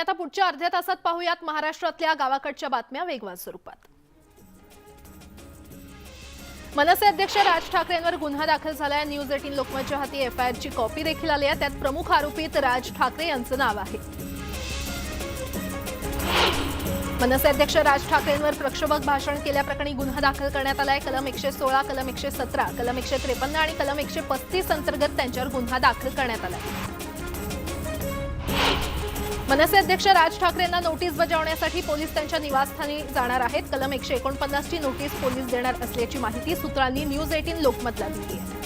आता पुढच्या अर्ध्या तासात पाहूयात महाराष्ट्रातल्या गावाकडच्या बातम्या वेगवान स्वरूपात. मनसे अध्यक्ष राज ठाकरेंवर गुन्हा दाखल झालाय. न्यूज एटीन लोकमतच्या हाती एफआयआरची कॉपी देखील आली आहे. त्यात प्रमुख आरोपीत राज ठाकरे यांचं नाव आहे. मनसे अध्यक्ष राज ठाकरेंवर प्रक्षोभक भाषण केल्याप्रकरणी गुन्हा दाखल करण्यात आलाय. कलम एकशे सोळा कलम एकशे सतरा कलम एकशे त्रेपन्न आणि कलम एकशे पस्तीस अंतर्गत त्यांच्यावर गुन्हा दाखल करण्यात आलाय. मनसे अध्यक्ष राज ठाकरेंना नोटीस बजावण्यासाठी पोलीस त्यांच्या निवासस्थानी जाणार आहेत. कलम एकशे एकोणपन्नासची नोटीस पोलीस देणार असल्याची माहिती सूत्रांनी न्यूज एटीन लोकमतला दिली आहे.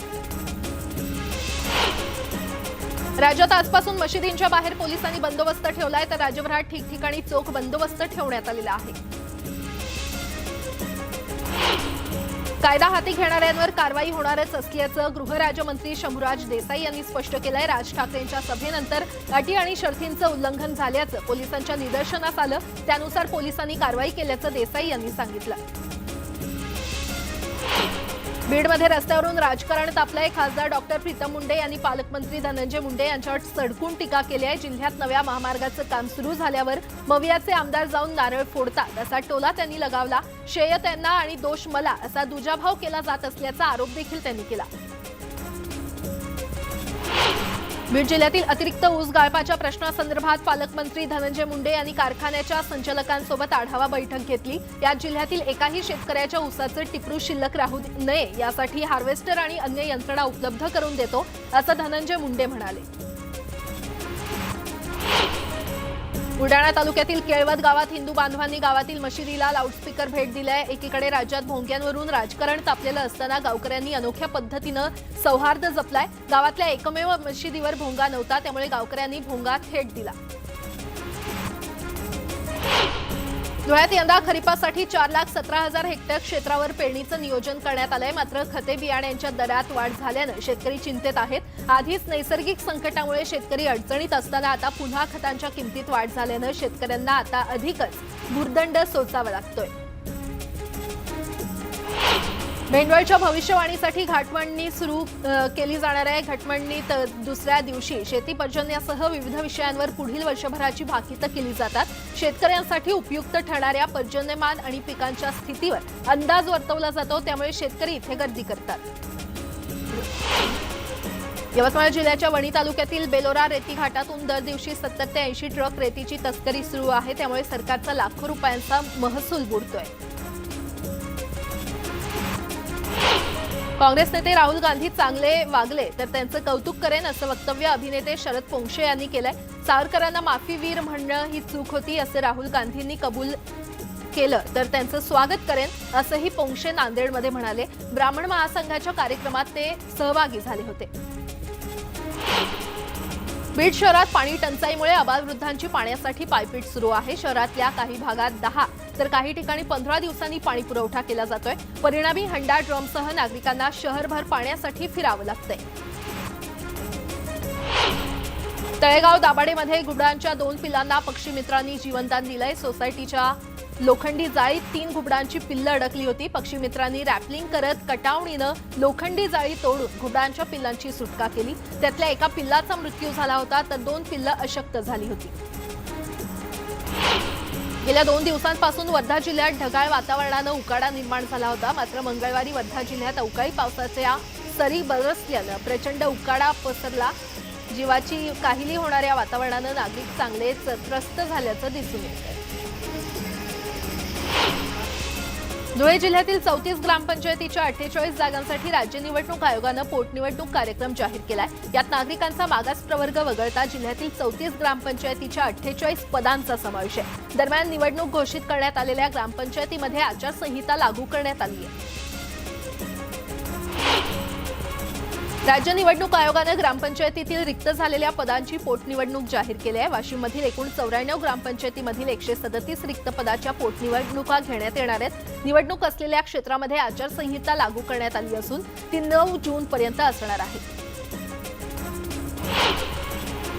राज्यात आजपासून मशिदींच्या बाहेर पोलिसांनी बंदोबस्त ठेवलाय तर राज्यभरात ठिकठिकाणी चोख बंदोबस्त ठेवण्यात आलेला आहे. कायदा हाती घेणाऱ्यांवर कारवाई होणारच असल्याचं गृहराज्यमंत्री शंभूराज देसाई यांनी स्पष्ट केलंय. राज ठाकरेंच्या सभेनंतर अटी आणि शर्थींचं उल्लंघन झाल्याचं पोलिसांच्या निदर्शनास आलं. त्यानुसार पोलिसांनी कारवाई केल्याचं देसाई यांनी सांगितलं. बीडमध्ये रस्त्यावरून राजकारण तापलंय खासदार डॉक्टर प्रीतम मुंडे यांनी पालकमंत्री धनंजय मुंडे यांच्यावर सडकून टीका केली आहे. जिल्ह्यात नव्या महामार्गाचं काम सुरू झाल्यावर मवियाचे आमदार जाऊन नारळ फोडतात. असा टोला त्यांनी लगावला. श्रेय त्यांना आणि दोष मला असा दुजाभाव केला जात असल्याचा आरोप देखील त्यांनी केला. बीड जिल्ह्यातील अतिरिक्त ऊस गाळपाच्या प्रश्नासंदर्भात पालकमंत्री धनंजय मुंडे यांनी कारखान्याच्या संचालकांसोबत आढावा बैठक घेतली. यात जिल्ह्यातील एकाही शेतकऱ्याच्या ऊसाचे टिपरू शिल्लक राहू नये यासाठी हार्वेस्टर आणि अन्य यंत्रणा उपलब्ध करून देतो असं धनंजय मुंडे म्हणाले. बुलडाणा तालुक्यातील केळवद गावात हिंदू बांधवांनी गावातील मशिदीला लाऊडस्पीकर भेट दिलाय. एकीकडे राज्यात भोंग्यांवरून राजकारण तापलेलं असताना गावकऱ्यांनी अनोख्या पद्धतीनं सौहार्द जपलाय. गावातल्या एकमेव मशिदीवर भोंगा नव्हता त्यामुळे गावकऱ्यांनी भोंगा थेट दिला. धुळ्यात यंदा खरीपासाठी चार लाख सतरा हजार हेक्टर क्षेत्रावर पेरणीचं नियोजन करण्यात आलंय. मात्र खते बियाण्यांच्या दरात वाढ झाल्यानं शेतकरी चिंतेत आहेत. आधीच नैसर्गिक संकटामुळे शेतकरी अडचणीत असताना आता पुन्हा खतांच्या किमतीत वाढ झाल्यानं शेतकऱ्यांना आता अधिकच भूर्दंड सोसावा लागतोय. मेंढवळच्या भविष्यवाणीसाठी घाटमंडणी सुरू केली जाणार आहे. घाटमळणीत दुसऱ्या दिवशी शेती पर्जन्यासह विविध विषयांवर पुढील वर्षभराची भाकितं केली जातात. शेतकऱ्यांसाठी उपयुक्त ठरणाऱ्या पर्जन्यमान आणि पिकांच्या स्थितीवर अंदाज वर्तवला जातो. त्यामुळे शेतकरी इथे गर्दी करतात. यवतमाळ जिल्ह्याच्या वणी तालुक्यातील बेलोरा रेती घाटातून दर दिवशी सत्तर ते ऐंशी ट्रक रेतीची तस्करी सुरू आहे. त्यामुळे सरकारचा लाखो रुपयांचा महसूल बुडतोय. काँग्रेस नेते राहुल गांधी चांगले वागले तर त्यांचं कौतुक करेन असं वक्तव्य अभिनेते शरद पोंक्षे यांनी केलंय. सावरकरांना माफीवीर म्हणणं ही चूक होती असं राहुल गांधींनी कबूल केलं तर त्यांचं स्वागत करेन असंही पोंक्षे नांदेडमध्ये म्हणाले. ब्राह्मण महासंघाच्या कार्यक्रमात ते सहभागी झाले होते. बीड शहरात पाणी टंचाईमुळे आबालवृद्धांची पाण्यासाठी पायपीट सुरू आहे. शहरातल्या काही भागात दहा तर काही ठिकाणी पंधरा दिवसांनी पाणी पुरवठा केला जातोय. परिणामी हंडा ड्रमसह नागरिकांना शहरभर पाण्यासाठी फिरावं लागतंय. तळेगाव दाबाडेमध्ये घुबडांच्या दोन पिल्लांना पक्षीमित्रांनी जीवनदान दिलंय. सोसायटीच्या लोखंडी जाळीत तीन घुबडांची पिल्लं अडकली होती. पक्षीमित्रांनी रॅपलिंग करत कटावणीनं लोखंडी जाळी तोडून घुबडांच्या पिल्लांची सुटका केली. त्यातल्या एका पिल्लाचा मृत्यू झाला होता तर दोन पिल्लं अशक्त झाली होती. गेल्या दोन दिवसांपासून वर्धा जिल्ह्यात ढगाळ वातावरणानं उकाडा निर्माण झाला होता. मात्र मंगळवारी वर्धा जिल्ह्यात अवकाळी पावसाच्या सरी बरसल्यानं प्रचंड उकाडा पसरला. जीवाची काहिली होणाऱ्या वातावरणानं नागरिक चांगलेच त्रस्त झाल्याचं दिसून येत धुळे जिल्ह्यातील चौतीस ग्रामपंचायतीच्या अठ्ठेचाळीस जागांसाठी राज्य निवडणूक आयोगानं पोटनिवडणूक कार्यक्रम जाहीर केलाय. यात नागरिकांचा मागास प्रवर्ग वगळता जिल्ह्यातील चौतीस ग्रामपंचायतीच्या अठ्ठेचाळीस पदांचा समावेश आहे. दरम्यान निवडणूक घोषित करण्यात आलेल्या ग्रामपंचायतीमध्ये आचारसंहिता लागू करण्यात आली आहे. राज्य निवडणूक आयोगानं ग्रामपंचायतीतील रिक्त झालेल्या पदांची पोटनिवडणूक जाहीर केली आहे. वाशिममधील एकूण चौऱ्याण्णव ग्रामपंचायतीमधील एकशे सदतीस रिक्त पदाच्या पोटनिवडणुका घेण्यात येणार आहेत. निवडणूक असलेल्या क्षेत्रामध्ये आचारसंहिता लागू करण्यात आली असून ती नऊ जून पर्यंत असणार आहे.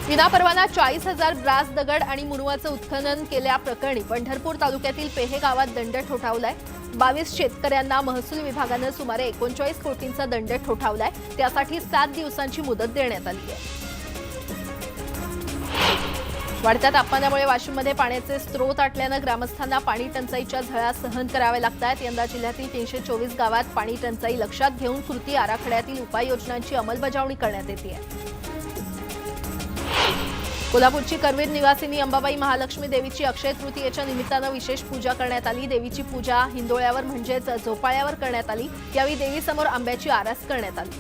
विनापरवाना चाळीस हजार ब्रास दगड आणि मुरुवाचं उत्खनन केल्याप्रकरणी पंढरपूर तालुक्यातील पेहे गावात दंड ठोठावलाय. बावीस शेतकऱ्यांना महसूल विभागानं सुमारे एकोणचाळीस कोटींचा दंड ठोठावलाय. त्यासाठी सात दिवसांची मुदत देण्यात आली आहे. वाढत्या तापमानामुळे वाशिममध्ये पाण्याचे स्रोत आटल्यानं ग्रामस्थांना पाणी टंचाईच्या झळा सहन कराव्या लागत आहेत यंदा जिल्ह्यातील तीनशे चोवीस गावात पाणी टंचाई लक्षात घेऊन कृती आराखड्यातील उपाययोजनांची अंमलबजावणी करण्यात येते. कोल्हापूरची करवीर निवासिनी अंबाबाई महालक्ष्मी देवीची अक्षय तृतीयेच्या निमित्तानं विशेष पूजा करण्यात आली. देवीची पूजा हिंदोळ्यावर म्हणजेच झोपाळ्यावर करण्यात आली. यावेळी देवीसमोर आंब्याची आरास करण्यात आली.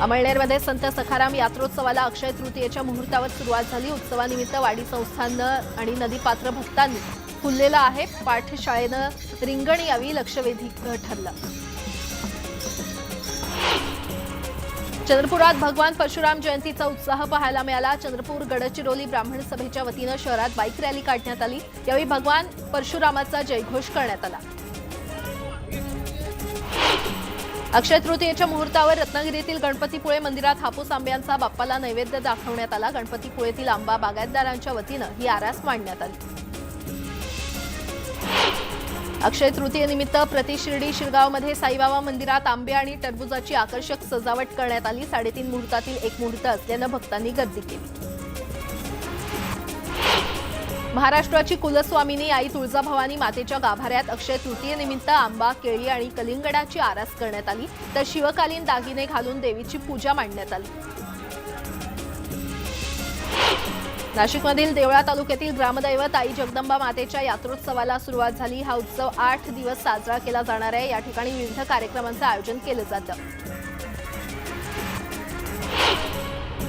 अमळनेरमध्ये संत सखाराम यात्रोत्सवाला अक्षय तृतीयेच्या मुहूर्तावर सुरुवात झाली. उत्सवानिमित्त वाडी संस्थानं आणि नदीपात्र भक्तांनी फुललेलं आहे. पाठशाळेनं रिंगण यावी लक्षवेधी ठरलं. चंद्रपुरात भगवान परशुराम जयंतीचा उत्साह पाहायला मिळाला. चंद्रपूर गडचिरोली ब्राह्मण सभेच्या वतीनं शहरात बाईक रॅली काढण्यात आली. यावेळी भगवान परशुरामाचा जयघोष करण्यात आला. अक्षय तृतीयेच्या मुहूर्तावर रत्नागिरीतील गणपतीपुळे मंदिरात हापूस आंब्यांचा बाप्पाला नैवेद्य दाखवण्यात आला. गणपतीपुळेतील आंबा बागायतदारांच्या वतीनं ही आरास मांडण्यात आली. अक्षय तृतीयेनिमित्त प्रतिशिर्डी शिरगावमध्ये साईबाबा मंदिरात आंबे आणि टरबुजाची आकर्षक सजावट करण्यात आली. साडेतीन मुहूर्तातील एक मुहूर्त असल्यानं भक्तांनी गर्दी केली. महाराष्ट्राची कुलस्वामिनी आई तुळजाभवानी मातेच्या गाभाऱ्यात अक्षय तृतीयेनिमित्त आंबा केळी आणि कलिंगडाची आरास करण्यात आली. तर शिवकालीन दागिने घालून देवीची पूजा मांडण्यात आली. नाशिकमधील देवळा तालुक्यातील ग्रामदैवत आई जगदंबा मातेच्या यात्रोत्सवाला सुरुवात झाली. हा उत्सव आठ दिवस साजरा केला जाणार आहे. या ठिकाणी विविध कार्यक्रमांचं आयोजन केलं जातं.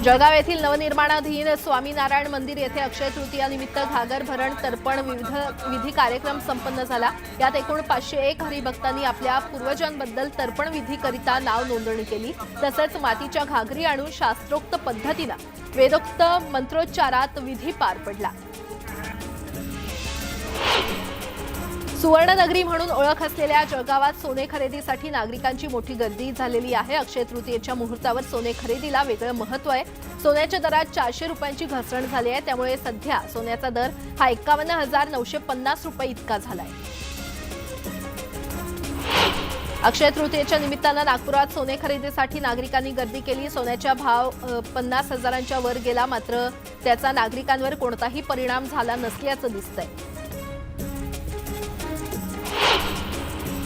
जळगाव येथील नवनिर्माणाधीन स्वामीनारायण मंदिर येथे अक्षय तृतीयानिमित्त घागर भरण तर्पण विविध विधी कार्यक्रम संपन्न झाला. यात एकूण पाचशे एक हरिभक्तांनी आपल्या पूर्वजांबद्दल तर्पण विधीकरिता नाव नोंदणी केली. तसंच मातीच्या घागरी आणून शास्त्रोक्त पद्धतीनं वेदोक्त मंत्रोच्चारात विधी पार पडला. सुवर्णनगरी म्हणून ओळख असलेल्या जळगावात सोने खरेदीसाठी नागरिकांची मोठी गर्दी झालेली आहे. अक्षय तृतीयेच्या मुहूर्तावर सोने खरेदीला वेगळं महत्त्व आहे. सोन्याच्या दरात चारशे रुपयांची घसरण झाली आहे. त्यामुळे सध्या सोन्याचा दर हा एकावन्न हजार नऊशे पन्नास रुपये इतका झालाय. अक्षय तृतीयेच्या निमित्तानं नागपुरात सोने खरेदीसाठी नागरिकांनी गर्दी केली. सोन्याच्या भाव पन्नास हजारांच्या वर गेला. मात्र त्याचा नागरिकांवर कोणताही परिणाम झाला नसल्याचं दिसतंय.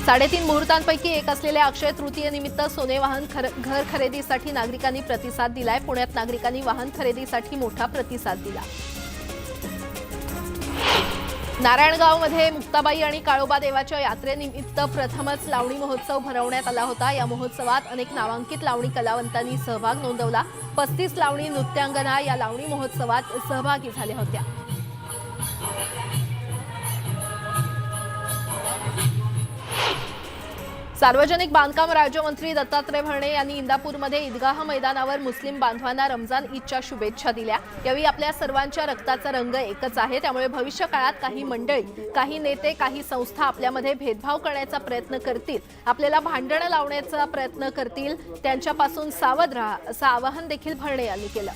साडेतीन मुहूर्तांपैकी एक असलेल्या अक्षय तृतीयेनिमित्त सोने वाहन खर- घर खरेदीसाठी नागरिकांनी प्रतिसाद दिलाय. पुण्यात नागरिकांनी वाहन खरेदीसाठी मोठा प्रतिसाद दिला. नारायणगावमध्ये मुक्ताबाई आणि काळोबा देवाच्या यात्रेनिमित्त प्रथमच लावणी महोत्सव भरवण्यात आला होता. या महोत्सवात अनेक नामांकित लावणी कलावंतांनी सहभाग नोंदवला. पस्तीस लावणी नृत्यांगना या लावणी महोत्सवात सहभागी झाल्या होत्या. सार्वजनिक बांधकाम राज्यमंत्री दत्तात्रय भरणे यांनी इंदापूरमध्ये ईदगाह मैदानावर मुस्लिम बांधवांना रमजान ईदच्या शुभेच्छा दिल्या. यावेळी आपल्या सर्वांच्या रक्ताचा रंग एकच आहे. त्यामुळे भविष्य काळात काही मंडळी काही नेते काही संस्था आपल्यामध्ये भेदभाव करण्याचा प्रयत्न करतील. आपल्याला भांडणं लावण्याचा प्रयत्न करतील. त्यांच्यापासून सावध राहा असं आवाहन देखील भरणे यांनी केलं.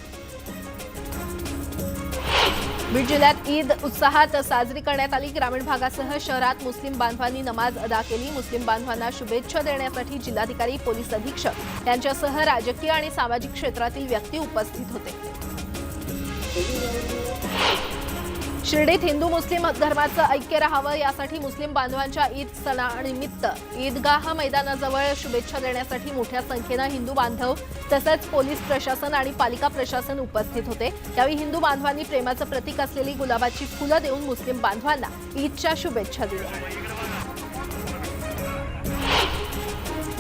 बीड जिल्ह्यात ईद उत्साहात साजरी करण्यात आली. ग्रामीण भागासह शहरात मुस्लिम बांधवांनी नमाज अदा केली. मुस्लिम बांधवांना शुभेच्छा देण्यासाठी जिल्हाधिकारी पोलीस अधीक्षक यांच्यासह राजकीय आणि सामाजिक क्षेत्रातील व्यक्ती उपस्थित होते. शिर्डीत हिंदू मुस्लिम धर्माचं ऐक्य राहावं यासाठी मुस्लिम बांधवांच्या ईद सणानिमित्त ईदगाह मैदानाजवळ शुभेच्छा देण्यासाठी मोठ्या संख्येनं हिंदू बांधव तसंच पोलीस प्रशासन आणि पालिका प्रशासन उपस्थित होते. यावेळी हिंदू बांधवांनी प्रेमाचं प्रतीक असलेली गुलाबाची फुलं देऊन मुस्लिम बांधवांना ईदच्या शुभेच्छा दिल्या.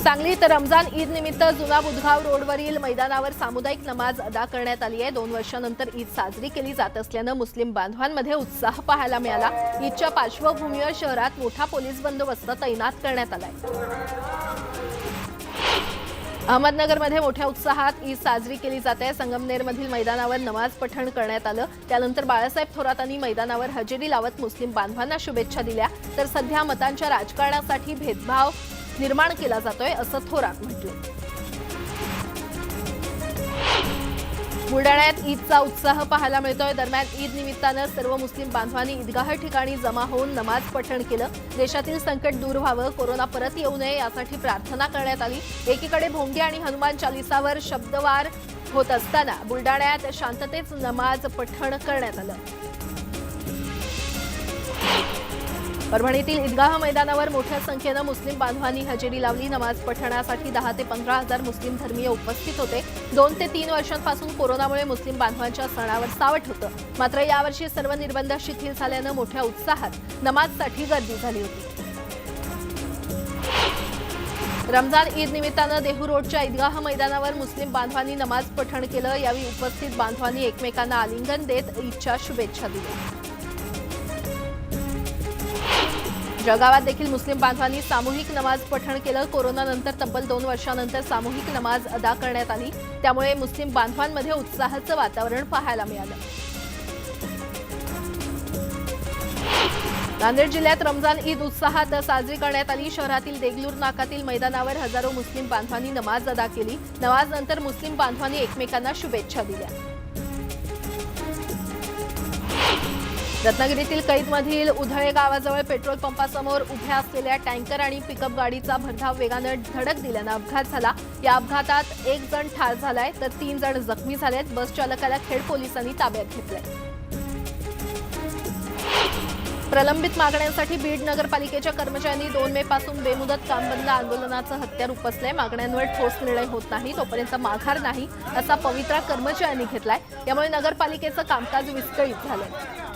सांगलीत रमजान ईद निमित्त जुना बुधगाव रोडवरील मैदानावर सामुदायिक नमाज अदा करण्यात आली आहे. दोन वर्षानंतर ईद साजरी केली जात असल्यानं मुस्लिम बांधवांमध्ये उत्साह पाहायला मिळाला. ईदच्या पार्श्वभूमीवर शहरात मोठा पोलीस बंदोबस्त तैनात करण्यात आलाय. अहमदनगरमध्ये मोठ्या उत्साहात ईद साजरी केली जाते संगमनेरमधील मैदानावर नमाज पठण करण्यात आलं. त्यानंतर बाळासाहेब थोरातांनी मैदानावर हजेरी लावत मुस्लिम बांधवांना शुभेच्छा दिल्या. तर सध्या मतांच्या राजकारणासाठी भेदभाव निर्माण केला जातोय असं थोरात म्हटलं बुलडाण्यात ईदचा उत्साह पाहायला मिळतोय. दरम्यान ईद निमित्तानं सर्व मुस्लिम बांधवांनी ईदगाह ठिकाणी जमा होऊन नमाज पठण केलं. देशातील संकट दूर व्हावं कोरोना परत येऊ नये यासाठी प्रार्थना करण्यात आली. एकीकडे भोंगे आणि हनुमान चालिसावर शब्दवार होत असताना बुलडाण्यात शांततेत नमाज पठण करण्यात आलं. परभणीतील ईदगाह मैदानावर मोठ्या संख्येनं मुस्लिम बांधवांनी हजेरी लावली. नमाज पठणासाठी दहा ते पंधरा हजार मुस्लिम धर्मीय उपस्थित होते. दोन ते तीन वर्षांपासून कोरोनामुळे मुस्लिम बांधवांच्या सणावर सावट होतं. मात्र यावर्षी सर्व निर्बंध शिथिल झाल्यानं मोठ्या उत्साहात नमाजसाठी गर्दी झाली होती. रमजान ईद निमित्तानं देहू रोडच्या ईदगाह मैदानावर मुस्लिम बांधवांनी नमाज पठण केलं. यावेळी उपस्थित बांधवांनी एकमेकांना आलिंगन देत ईदच्या शुभेच्छा दिल्या. जळगावात देखील मुस्लिम बांधवांनी सामूहिक नमाज पठण केलं. कोरोनानंतर तब्बल दोन वर्षानंतर सामूहिक नमाज अदा करण्यात आली. त्यामुळे मुस्लिम बांधवांमध्ये उत्साहाचं वातावरण पाहायला मिळालं. नांदेड जिल्ह्यात रमजान ईद उत्साहात साजरी करण्यात आली. शहरातील देगलूर नाकातील मैदानावर हजारो मुस्लिम बांधवांनी नमाज अदा केली. नमाजनंतर मुस्लिम बांधवांनी एकमेकांना शुभेच्छा दिल्या. रत्नागिरीतील कैदमधील उधळे गावाजवळ पेट्रोल पंपासमोर उभ्या असलेल्या टँकर आणि पिकअप गाडीचा भरधाव वेगानं धडक दिल्यानं अपघात झाला. या अपघातात एक जण ठार झालाय तर तीन जण जखमी झालेत. बस चालकाला खेड पोलिसांनी ताब्यात घेतलंय. प्रलंबित मागण्यांसाठी बीड नगरपालिकेच्या कर्मचाऱ्यांनी दोन मे पासून बेमुदत काम बंद आंदोलनाचं हत्यार उपसलंय. मागण्यांवर ठोस निर्णय होत नाही तोपर्यंत माघार नाही असा पवित्रा कर्मचाऱ्यांनी घेतलाय. त्यामुळे नगरपालिकेचं कामकाज विस्कळीत झालंय.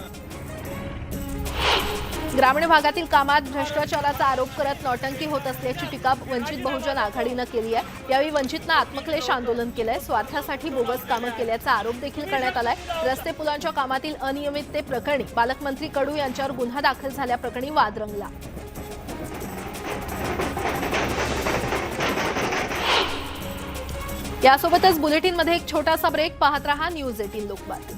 ग्रामीण भागातील कामात भ्रष्टाचाराचा आरोप करत नौटंकी होत असल्याची टीका वंचित बहुजन आघाडीनं केली आहे. यावेळी वंचितनं आत्मक्लेश आंदोलन केलंय. स्वार्थासाठी बोगस कामं केल्याचा आरोप देखील करण्यात आलाय. रस्ते पुलांच्या कामातील अनियमितते प्रकरणी पालकमंत्री कडू यांच्यावर गुन्हा दाखल झाल्याप्रकरणी वाद रंगला. यासोबतच बुलेटिनमध्ये एक छोटासा ब्रेक. पाहत रहा न्यूज एटीन लोकबात